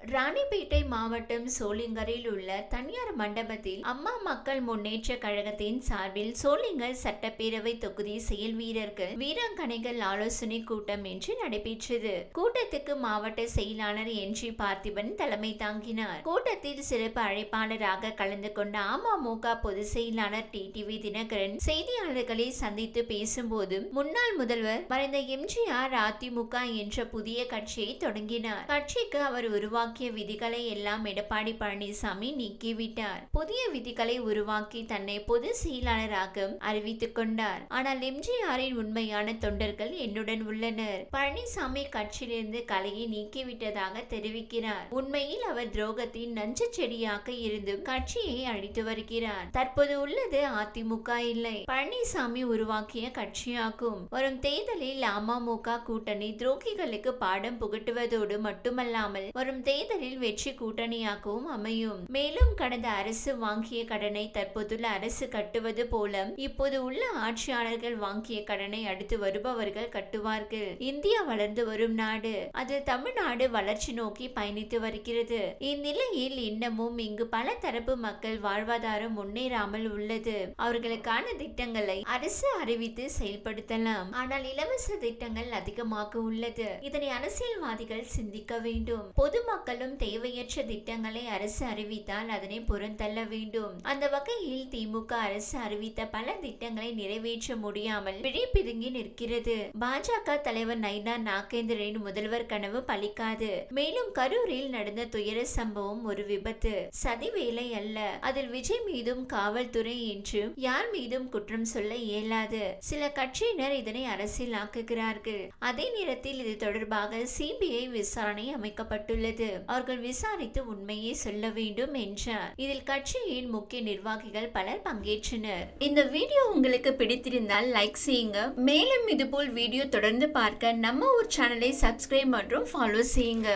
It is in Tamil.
ராணிப்பேட்டை மாவட்டம் சோளிங்கரில் உள்ள தனியார் மண்டபத்தில் அம்மா மக்கள் முன்னேற்ற கழகத்தின் சார்பில் சோளிங்கர் சட்டப்பேரவை தொகுதி செயல் வீரர்கள் வீராங்கனைகள் ஆலோசனை கூட்டம் என்று நடைபெற்றது. கூட்டத்துக்கு மாவட்ட செயலாளர் என். ஜி. பார்த்திபன் தலைமை தாங்கினார். கூட்டத்தில் சிறப்பு அழைப்பாளராக கலந்து கொண்ட அமமுக பொதுச் செயலாளர் டி. டிவி தினகரன் செய்தியாளர்களை சந்தித்து பேசும்போது முன்னாள் முதல்வர் மறைந்த எம்ஜிஆர் அதிமுக என்ற புதிய கட்சியை தொடங்கினார். கட்சிக்கு அவர் உருவாக்கிய விதிகளை எல்லாம் எடப்பாடி பழனிசாமி நீக்கிவிட்டார். புதிய விதிகளை உருவாக்கி தன்னை பொது செயலாளராக அறிவித்துக் கொண்டார். ஆனால் எம்ஜிஆரின் உண்மையான தொண்டர்கள் என்னுடன் உள்ளனர். பழனிசாமி கட்சியிலிருந்து கலையை நீக்கிவிட்டதாக தெரிவிக்கிறார். உண்மையில் அவர் துரோகத்தின் நஞ்சு செடியாக இருந்தும் கட்சியை அழித்து வருகிறார். தற்போது உள்ளது அதிமுக இல்லை. பழனிசாமி உருவாக்கிய கட்சியாகும். வரும் தேர்தலில் அமமுக கூட்டணி துரோகிகளுக்கு பாடம் புகட்டுவதோடு மட்டுமல்லாமல் வரும் தேர்தலில் வெற்றி கூட்டணியாகவும் அமையும். மேலும் கடந்த அரசு வாங்கிய கடனை தற்போதுள்ள அரசு கட்டுவது போல இப்போது உள்ள ஆட்சியாளர்கள் வாங்கிய கடனை அடுத்து வருபவர்கள் கட்டுவார்கள். இந்தியா வளர்ந்து வரும் நாடு. அதில் தமிழ்நாடு வளர்ச்சி நோக்கி பயணித்து வருகிறது. இந்நிலையில் இன்னமும் இங்கு பல தரப்பு மக்கள் வாழ்வாதாரம் முன்னேறாமல் உள்ளது. அவர்களுக்கான திட்டங்களை அரசு அறிவித்து செயல்படுத்தலாம். ஆனால் இலவச திட்டங்கள் அதிகமாக உள்ளது. இதனை அரசியல்வாதிகள் சிந்திக்க வேண்டும். பொதுமக்கள் மக்களும் தேவையற்ற திட்டங்களை அரசு அறிவித்தால் அதனை புறந்தள்ள வேண்டும். அந்த வகையில் திமுக அரசு அறிவித்த பல திட்டங்களை நிறைவேற்ற முடியாமல் பிழைப்பிதுங்கி நிற்கிறது. பாஜக தலைவர் நைனா நாகேந்திரனின் முதல்வர் கனவு பலிக்காது. மேலும் கரூரில் நடந்த துயர சம்பவம் ஒரு விபத்து. சதி வேலை அல்ல. அதில் விஜய் மீதும் காவல்துறை என்று யார் மீதும் குற்றம் சொல்ல இயலாது. சில கட்சியினர் இதனை அரசியலாக்குகிறார்கள். அதே நேரத்தில் இது தொடர்பாக சிபிஐ விசாரணை அமைக்கப்பட்டுள்ளது. அவர்கள் விசாரித்து உண்மையை சொல்ல வேண்டும் என்றார். இதில் கட்சியின் முக்கிய நிர்வாகிகள் பலர் பங்கேற்றனர். இந்த வீடியோ உங்களுக்கு பிடித்திருந்தால் லைக் செய்யுங்க. மேலும் இதுபோல் வீடியோ தொடர்ந்து பார்க்க நம்ம ஒரு சேனலை சப்ஸ்கிரைப் மற்றும் ஃபாலோ செய்யுங்க.